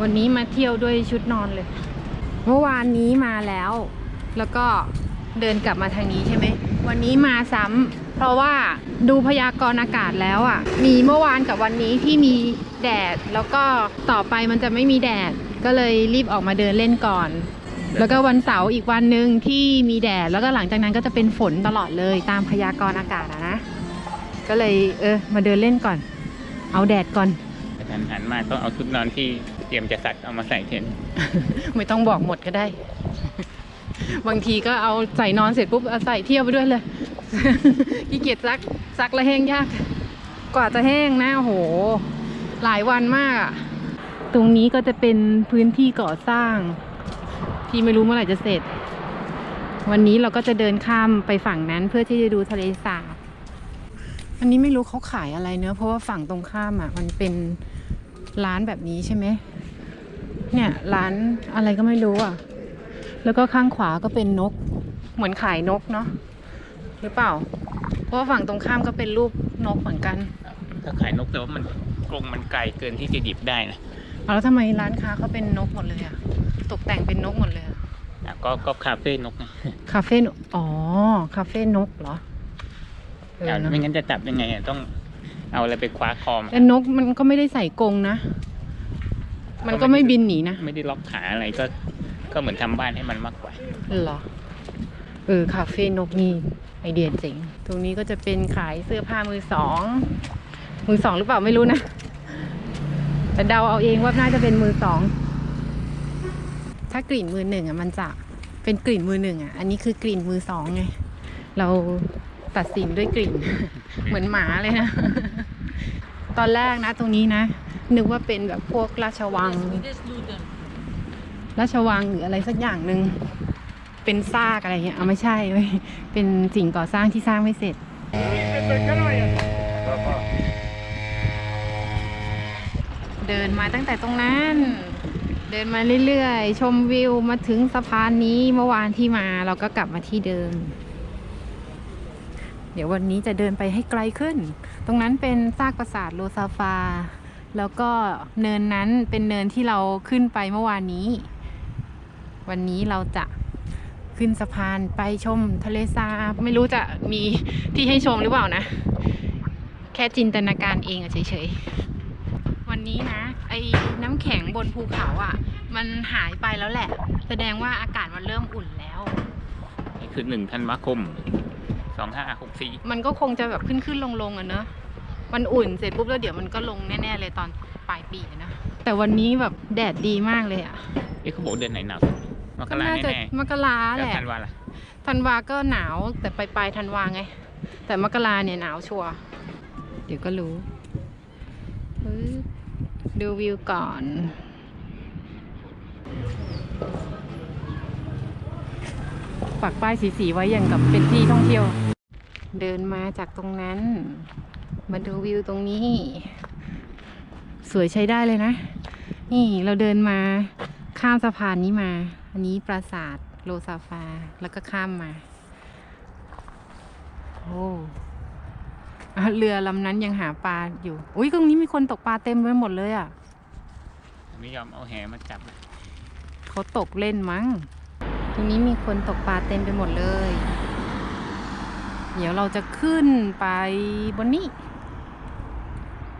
วันนี้มาเที่ยวด้วยชุดนอนเลย เมื่อวานนี้มาแล้ว แล้วก็เดินกลับมาทางนี้ใช่ไหม วันนี้มาซ้ำเพราะว่าดูพยากรณ์อากาศแล้วอะ มีเมื่อวานกับวันนี้ที่มีแดด แล้วก็ต่อไปมันจะไม่มีแดด ก็เลยรีบออกมาเดินเล่นก่อน แล้วก็วันเสาร์อีกวันหนึ่งที่มีแดด แล้วก็หลังจากนั้นก็จะเป็นฝนตลอดเลยตามพยากรณ์อากาศอะนะ ก็เลยเออมาเดินเล่นก่อน เอาแดดก่อนกระทันหันมากต้องเอาชุดนอนที่ เตรียมจะสักเอามาใส่เทนไม่ต้องบอกหมดก็ได้ บางทีก็เอาใส่นอนเสร็จปุ๊บเอาใส่เที่ยวไปด้วยเลยขี้เกียจซักซักล้วแห้งยาก กว่าจะแห้งนะโอ้โห หลายวันมากอะตรงนี้ก็จะเป็นพื้นที่ก่อสร้าง ที่ไม่รู้เมื่อไหร่จะเสร็จ วันนี้เราก็จะเดินข้ามไปฝั่งนั้นเพื่อที่จะดูทะเลสาบอันนี้ไม่รู้เขาขายอะไรเนอะเพราะว่าฝั่งตรงข้ามอะ มันเป็นร้านแบบนี้ใช่ไหม เนี่ยร้านอะไรก็ไม่รู้อะ แล้วก็ข้างขวาก็เป็นนก เหมือนขายนกเนาะหรือเปล่า เพราะว่าฝั่งตรงข้ามก็เป็นรูปนกเหมือนกัน ถ้าขายนกแต่ว่ามันกรงมันไกลเกินที่จะหยิบได้นะเอาแล้วทำไมร้านค้าเขาเป็นนกหมดเลยอะตกแต่งเป็นนกหมดเลยอะอะก็ก็คาเฟ่นกไงคาเฟ่นอ๋อคาเฟ่นกเหรอเอออะเนอะไม่งั้นจะจับยังไงอะต้องเอาอะไรไปคว้าคอมแต่นกมันก็ไม่ได้ใส่กรงนะ มันก็ไม่บินหนีนะ ไม่ได้ล็อกขาอะไรก็ ก็เหมือนทำบ้านให้มันมากกว่าเหรอเออคาเฟ่นกนี่ไอเดียเจ๋งตรงนี้ก็จะเป็นขายเสื้อผ้ามือสองมือสองหรือเปล่าไม่รู้นะแต่เดาเอาเองว่าน่าจะเป็นมือสองถ้ากลิ่นมือหนึ่งอะมันจะเป็นกลิ่นมือหนึ่งอะ อันนี้คือกลิ่นมือสองไง เราตัดสินด้วยกลิ่น เหมือนหมาเลยนะ ตอนแรกนะตรงนี้นะ นึกว่าเป็นแบบพวกราชวัง ราชวังหรืออะไรสักอย่างหนึ่งเป็นซากอะไรเงี้ยเอาไม่ใช่เว้ยเป็นสิ่งก่อสร้างที่สร้างไม่เสร็จเดินมาตั้งแต่ตรงนั้น เดินมาเรื่อยๆ ชมวิวมาถึงสะพานนี้เมื่อวานที่มาเราก็กลับมาที่เดิม เดี๋ยววันนี้จะเดินไปให้ไกลขึ้น ตรงนั้นเป็นซากปราสาทโลซาฟา แล้วก็เนินนั้นเป็นเนินที่เราขึ้นไปเมื่อวานนี้ วันนี้เราจะขึ้นสะพานไปชมทะเลสาบไม่รู้จะมีที่ให้ชมหรือเปล่านะ แค่จินตนาการเองอะเฉยๆ วันนี้นะ ไอ้น้ำแข็งบนภูเขาอะมันหายไปแล้วแหละ แสดงว่าอากาศมันเริ่มอุ่นแล้วนี่คือหนึ่งธันวาคมสองห้าหกสี่มันก็คงจะแบบขึ้นขึ้นลงลงๆอะเนอะ มันอุ่นเสร็จปุ๊บแล้วเดี๋ยวมันก็ลงแน่ๆเลยตอนปลายปีอะนะ แต่วันนี้แบบแดดดีมากเลยอะเอ๊ะเขาบอกเดือนไหนหนาวมกก็ราน่าจะแน่มกราๆแหแล้วละธันวาล่ะธันวาก็หนาวแต่ปลายปลายๆธันวาไง แต่มกราเนี่ยหนาวชัวร์เดี๋ยวก็รู้ปึ๊บดูวิวก่อน ปักป้ายสีๆไว้อย่างกับเป็นที่ท่องเที่ยว เดินมาจากตรงนั้น มาดูวิวตรงนี้ สวยใช้ได้เลยนะ นี่เราเดินมาข้ามสะพานนี้มา อันนี้ปราสาทโลซาฟาแล้วก็ข้ามมา โอ้อะเรือลำนั้นยังหาปลาอยู่ อุ้ยตรงนี้มีคนตกปลาเต็มไปหมดเลยอะ ไม่ยอมเอาแหมาจับเลยเขาตกเล่นมั้ง ตรงนี้มีคนตกปลาเต็มไปหมดเลย เดี๋ยวเราจะขึ้นไปบนนี้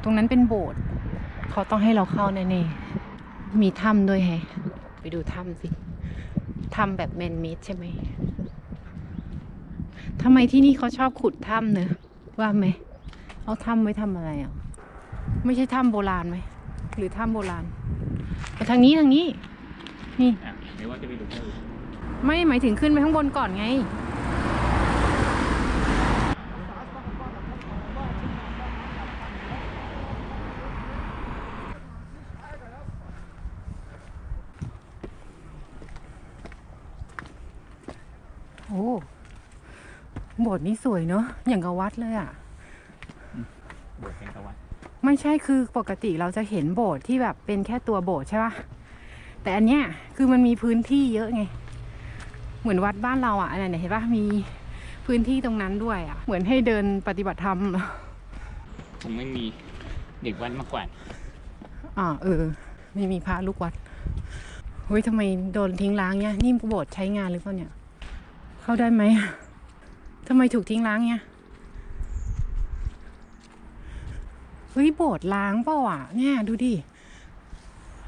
ตรงนั้นเป็นโบสถ์เขาต้องให้เราเข้าแน่ๆ มีถ้ำด้วยแฮะ ไปดูถ้ำสิ ถ้ำแบบแมนเมดใช่ไหม ทำไมที่นี่เขาชอบขุดถ้ำเนอะว่าไหม เอาถ้ำไว้ทำอะไรอะ ไม่ใช่ถ้ำโบราณไหม หรือถ้ำโบราณไปทางนี้ทางนี้ นี่ อะเดี๋ยวว่าจะไปดูเพิ่มไม่หมายถึงขึ้นไปข้างบนก่อนไง โอ้โบสถ์นี้สวยเนอะอย่างกับวัดเลยอะบวชเป็นตะวันไม่ใช่คือปกติเราจะเห็นโบสถ์ที่แบบเป็นแค่ตัวโบสถ์ใช่ปะแต่อันเนี้ยคือมันมีพื้นที่เยอะไง เหมือนวัดบ้านเราอะอันนั้นเห็นปะมีพื้นที่ตรงนั้นด้วยอะ เหมือนให้เดินปฏิบัติธรรมคงไม่มีเด็กวันมากกว่าดอ่าเออ ไม่มีพระลูกวัดเฮ้ยทำไมโดนทิ้งร้างเนี่ยนี่โบสถ์ใช้งานหรือเปล่าเนี่ย เข้าได้ไหมอะ ทำไมถูกทิ้งร้างเนี่ยเฮ้ยโบสถ์ล้างเปล่าอะ เนี่ย ดูดิ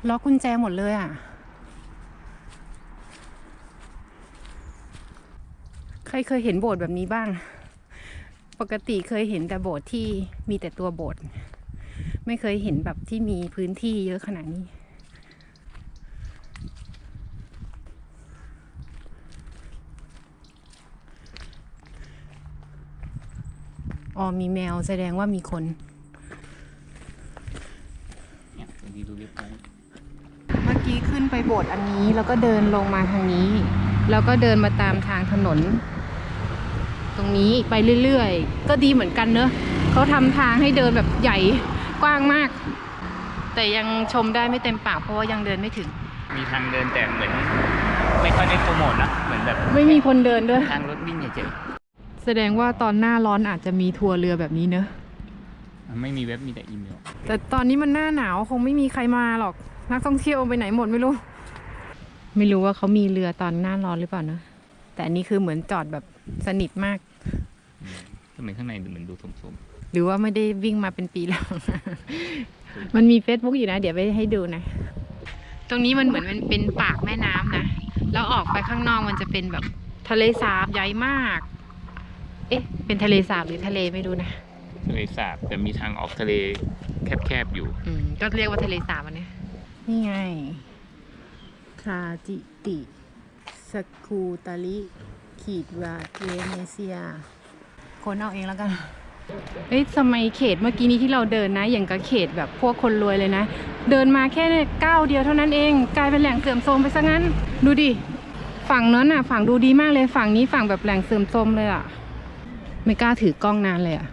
ล็อกกุญแจหมดเลยอะ ใครเคยเห็นโบสถ์แบบนี้บ้าง ปกติเคยเห็นแต่โบสถ์ที่มีแต่ตัวโบสถ์ไม่เคยเห็นแบบที่มีพื้นที่เยอะขนาดนี้ อ๋อมีแมวแสดงว่ามีคน เนี่ยบางทีดูเรียบร้อยเมื่อกี้ขึ้นไปโบสถ์อันนี้ แล้วก็เดินลงมาทางนี้ แล้วก็เดินมาตามทางถนน ตรงนี้ไปเรื่อยๆ ก็ดีเหมือนกันเนอะเขาทำทางให้เดินแบบใหญ่กว้างมาก แต่ยังชมได้ไม่เต็มปากเพราะว่ายังเดินไม่ถึง มีทางเดินแต่เหมือน ไม่ค่อยได้โปรโมทนะ เหมือนแบบไม่มีคนเดินด้วย ทางรถวิ่งเฉยแส ดงว่าตอนหน้าร้อนอาจจะมีทัวร์เรือแบบนี้เนอะๆไม่มีเว็บมีแต่อีเมล แต่ตอนนี้มันหน้าหนาวคงไม่มีใครมาหรอก นักท่องเที่ยวไปไหนหมดไม่รู้ ไม่รู้ว่าเขามีเรือตอนหน้าร้อนหรือเปล่านะ แต่อันนี้คือเหมือนจอดแบบสนิทมากทำไมข้างในดูเหมือนดูสมหรือว่าไม่ได้วิ่งมาเป็นปีแล้ว มันมี Facebook อยู่นะ เดี๋ยวไปให้ดูนะ ตรงนี้มันเหมือนมันเป็นปากแม่น้ำนะ แล้วออกไปข้างนอกมันจะเป็นแบบทะเลสาบใหญ่มาก เอ๊ะ เป็นทะเลสาบหรือทะเลไม่รู้นะๆทะเลสาบแต่มีทางออกทะเลแคบๆอยู่ อืม ก็เรียกว่าทะเลสาบอันเนี้ยนี่ไงทราจิติสกูตาลิขีดวาเวเนเซีย คนเอาเองแล้วกัน เอ้ยทำไมเขตเมื่อกี้นี้ที่เราเดินนะ อย่างกับเขตแบบพวกคนรวยเลยนะ เดินมาแค่ก้าวเดียวเท่านั้นเอง กลายเป็นแหล่งเสื่อมโทรมไปซะงั้น ดูดิ ฝั่งนั้นน่ะ ฝั่งดูดีมากเลย ฝั่งนี้ฝั่งแบบแหล่งเสื่อมโทรมเลยอะ ไม่กล้าถือกล้องนานเลยอะ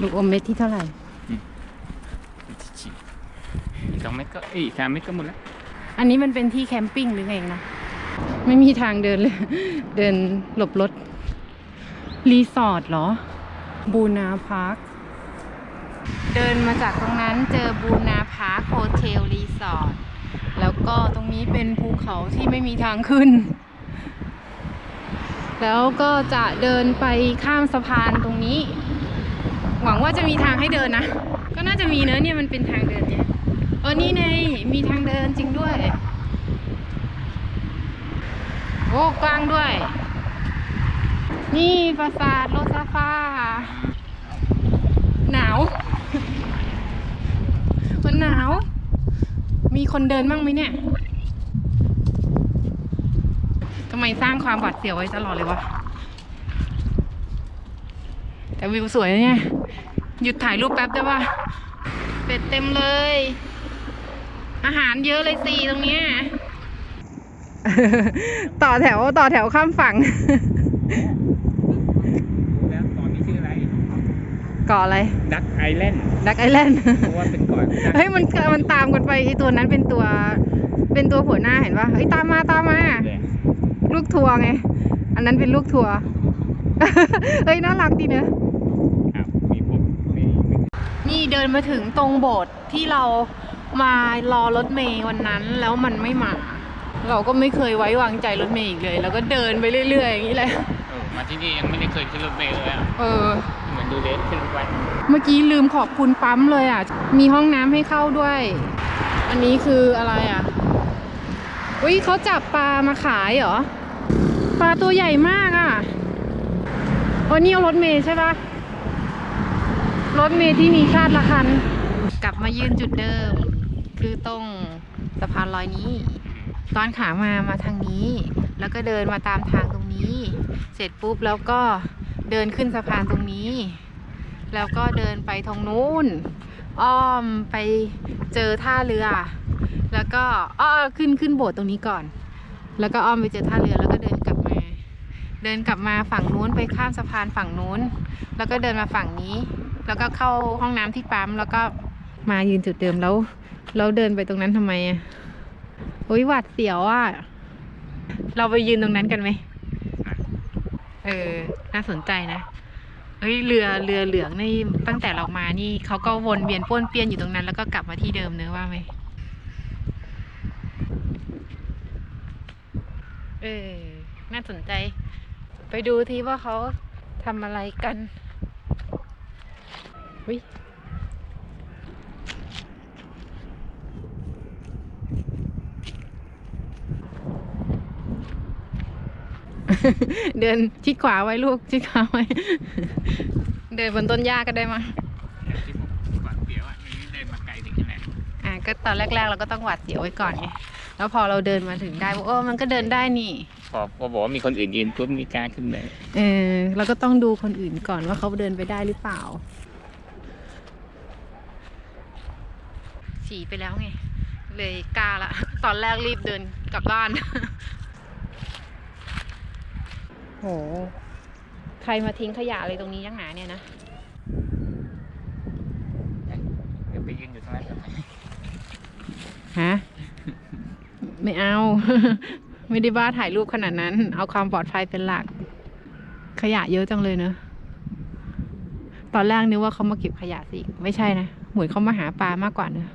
ลูกอมเม็ดที่เท่าไหร่อีกสองเมตรก็เอ้ยสามเมตรก็หมดแล้ว อันนี้มันเป็นที่แคมปิ้งหรือไงนะ ไม่มีทางเดินเลย เดินหลบรถ รีสอร์ทเหรอ บูนาพาร์ค เดินมาจากตรงนั้นเจอบูนาพาร์คโฮเทลรีสอร์ท แล้วก็ตรงนี้เป็นภูเขาที่ไม่มีทางขึ้น แล้วก็จะเดินไปข้ามสะพานตรงนี้ หวังว่าจะมีทางให้เดินนะ ก็น่าจะมีเนอะเนี่ยมันเป็นทางเดินเนี่ยเออนี่ไงมีทางเดินจริงด้วย โอ้กว้างด้วย นี่ปราสาทโลซาฟาหนาว มันหนาว มีคนเดินบ้างไหมเนี่ย ทำ ไมสร้างความหวาดเสียวไว้ตลอดเลยวะ แต่วิวสวยนะเนี่ย หยุดถ่ายรูปแป๊บได้ปะเป็ดเต็มเลย อาหารเยอะเลยสิตรงเนี้ย ต่อแถวต่อแถวข้ามฝั่งแล้วตอนนี้ชื่ออะไร เกาะอะไร ดักไอแลนด์ดักไอแลนด์ เพราะว่าเป็นเก่อนเฮ้ยมันมันตามกันไปไอตัวนั้นเป็นตัว เป็นตัวหัวหน้าเห็นปะเฮ้ยตามมาตามมาเลย ลูกทัวร์ไง อันนั้นเป็นลูกทัวร์เฮ้ยน่ารักดีเนอะครับมีผมมีมีนี่เดินมาถึงตรงโบสถ์ที่เรามารอรถเมย์วันนั้นแล้วมันไม่มา เราก็ไม่เคยไว้วางใจรถเมย์อีกเลย แล้วก็เดินไปเรื่อยๆอย่างนี้แหละเออมาที่นี่ยังไม่ได้เคยขึ้นรถเมล์เลยอะ เออ เหมือนดูเลสขึ้นรถไฟเมื่อกี้ลืมขอบคุณปั๊มเลยอะ มีห้องน้ำให้เข้าด้วย อันนี้คืออะไรอะ อุ้ยเขาจับปลามาขายเหรอ ปลาตัวใหญ่มากอะวันนี้เอารถเมย์ใช่ปะรถเมย์ที่มีคาดละคัน กลับมายืนจุดเดิม คือตรงสะพานลอยนี้ ตอนขามามาทางนี้ แล้วก็เดินมาตามทางตรงนี้ เสร็จปุ๊บแล้วก็เดินขึ้นสะพานตรงนี้ แล้วก็เดินไปทางนู้น อ้อมไปเจอท่าเรือ แล้วก็อ้อขึ้นขึ้นโบสถ์ตรงนี้ก่อน แล้วก็อ้อมไปเจอท่าเรือแล้วก็เดิน เดินกลับมาฝั่งนู้นไปข้ามสะพานฝั่งนู้น แล้วก็เดินมาฝั่งนี้ แล้วก็เข้าห้องน้ำที่ปั๊มแล้วก็มายืนจุดเดิมแล้วแล้วเดินไปตรงนั้นทำไมอะโอ้ยหวัดเสียวอะเราไปยืนตรงนั้นกันไหมเออ น่าสนใจนะเฮ้ยเรือเรือเหลืองนี่ตั้งแต่เรามานี่เขาก็วนเวียนป้วนเปี้ยนอยู่ตรงนั้น แล้วก็กลับมาที่เดิมเนอะว่าไหมเออ น่าสนใจ ไปดูทีว่าเขาทำอะไรกันวิเดินชิดขวาไว้ลูก ชิดขวาไว้ เดินบนต้นหญ้าก็ได้มั้งที่ผมหวัดเสียวอะนี่ได้มาไกลถึงขนาดอะก็ตอนแรกๆเราก็ต้องหวาดเสียวไว้ก่อนไง แล้วพอเราเดินมาถึงได้ว่าโอ้มันก็เดินได้นี่ พอพอบอกว่ามีคนอื่นยืนปุ๊บมีกล้ารขึ้นเลยเออเราก็ต้องดูคนอื่นก่อนว่าเขาเดินไปได้หรือเปล่า ฉี่ไปแล้วไง เลยกล้าละ ตอนแรกรีบเดินกลับบ้าน โห ใครมาทิ้งขยะอะไรตรงนี้ยังหนาเนี่ยนะเดี๋ยวไปยืนอยู่ตรงนั้นก่อนฮะ ไม่เอา ไม่ได้บ้าถ่ายรูปขนาดนั้น เอาความปลอดภัยเป็นหลัก ขยะเยอะจังเลยเนอะตอนแรกนึกว่าเขามาเก็บขยะสิไม่ใช่นะเหมือนเขามาหาปลามากกว่าเนอะ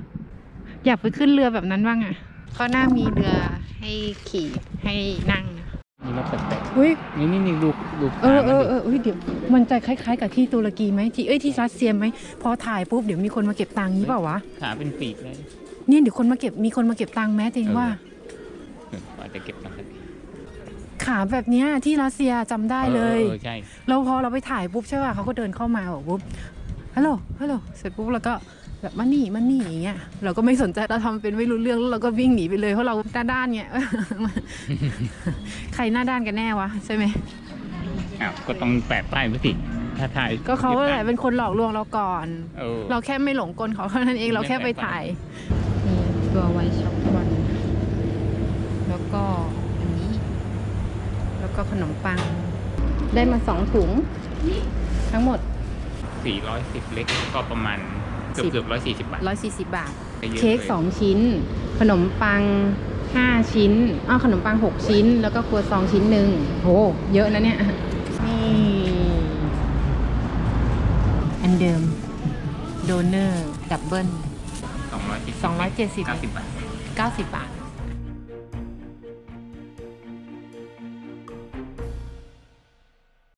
อยากไปขึ้นเรือแบบนั้นบ้างอะ่ะเขาน่ามีเรือให้ขี่ให้นั่งนะมีรถแปลกอุ้ยๆนี่นี่นี่ดูดูเออเออขาเออเอ้ยเดี๋ยวมันจะคล้าย ๆ กับที่ตุรกีไหมที่เอ้ยที่รัสเซียไหมพอถ่ายปุ๊บเดี๋ยวมีคนมาเก็บตังค์นี้เปล่าวะขาเป็นปีกเลย เนี่ยเดี๋ยวคนมาเก็บมีคนมาเก็บตังค์แม้จริงว่า เอออา จจะเก็บตังค์กันขาแบบเนี้ยที่รัสเซียจำได้เลย ออใช่ แล้วพอเราไปถ่ายปุ๊บใช่ป่ะเขาก็เดินเข้ามาบอกปุ๊บ ฮัลโหล ฮัลโหล เสร็จปุ๊บเราก็แบบมานี่มานี่อย่างเงี้ย เราก็ไม่สนใจเราทำเป็นไม่รู้เรื่องแล้วเราก็วิ่งหนีไปเลยเพราะเราหน้าด้านเงี้ย ใครหน้าด้านกันแน่วะใช่ไหม อ้าว ก็ต้องแปะป้ายไว้สิถ้าถ่ายก็เขาแหละเป็นคนหลอกลวงเราก่อน เออ เราแค่ไม่หลงกลเขาเท่านั้นเองเราแค่ไปถ่าย มีตัวไวช็อกวันแล้วก็อันนี้ แล้ว ก็ขนมปัง ได้มาสองถุง ทั้งหมดสี่ร้อยสิบเล็กก็ประมาณเกือบเกือบร้อยสี่สิบบาทร้อยสี่สิบบาทได้ยอะเค้กลยสองชิ้น ขนมปังห้าชิ้นอ้าวขนมปังหกชิ้น แล้วก็ครัวซองชิ้นหนึ่งโหเยอะนะเนี่ย นี่ อันเดิม โดเนอร์ ดับเบิลสองร้อยสองร้อยเจ็ดสิบเก้าสิบบาทเก้าสิบบาท